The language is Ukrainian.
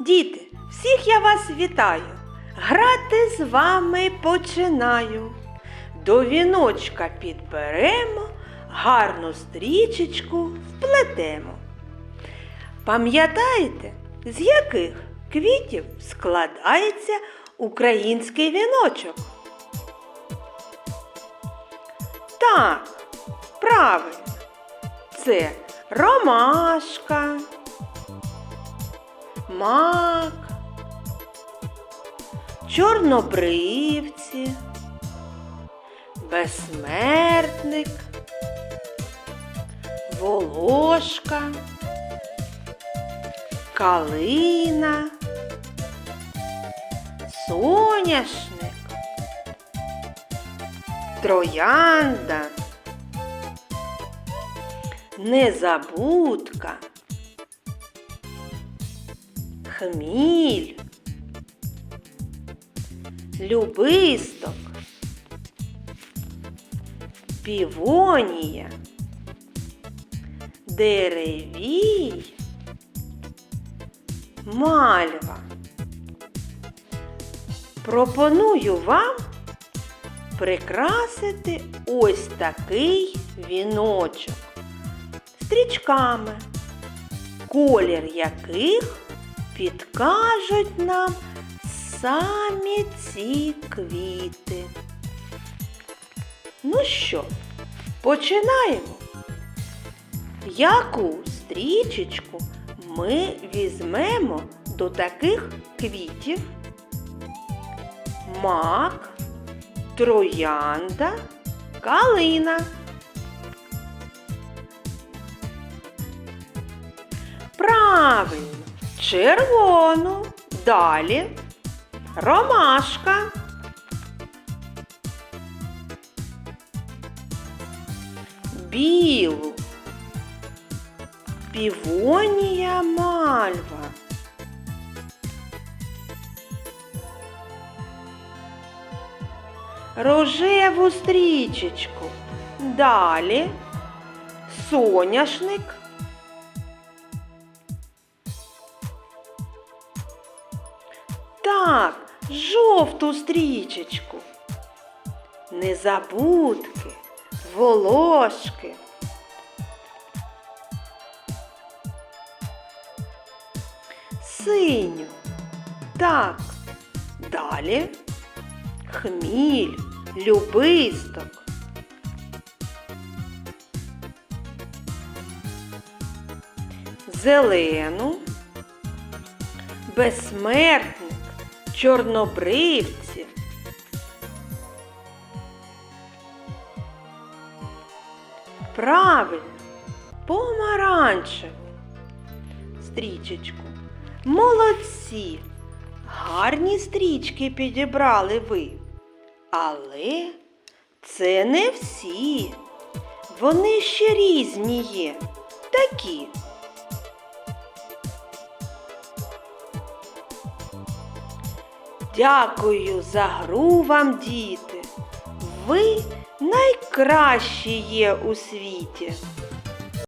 Діти, всіх я вас вітаю. Грати з вами починаю. До віночка підберемо, гарну стрічечку вплетемо. Пам'ятаєте, з яких квітів складається український віночок? Так, правильно. Це ромашка, мак, чорнобривці, безсмертник, волошка, калина, соняшник, троянда, незабудка, хміль, любисток, півонія, деревій, мальва. Пропоную вам прикрасити ось такий віночок. Стрічками, колір яких підкажуть нам самі ці квіти. Ну що, починаємо. Яку стрічечку ми візьмемо до таких квітів? Мак, троянда, калина. Правильно, червону, далі ромашка. Білу, півонія мальва. Рожеву стрічечку. Далі соняшник. Так, жовту стрічечку. Незабудки, волошки. Синю. Так, далі хміль, любисток. Зелену, безсмертник, чорнобривці. Правильно, помаранчеву стрічечку. Молодці! Гарні стрічки підібрали ви. Але це не всі. Вони ще різні є. Такі. Дякую за гру вам, діти. Ви найкращі є у світі.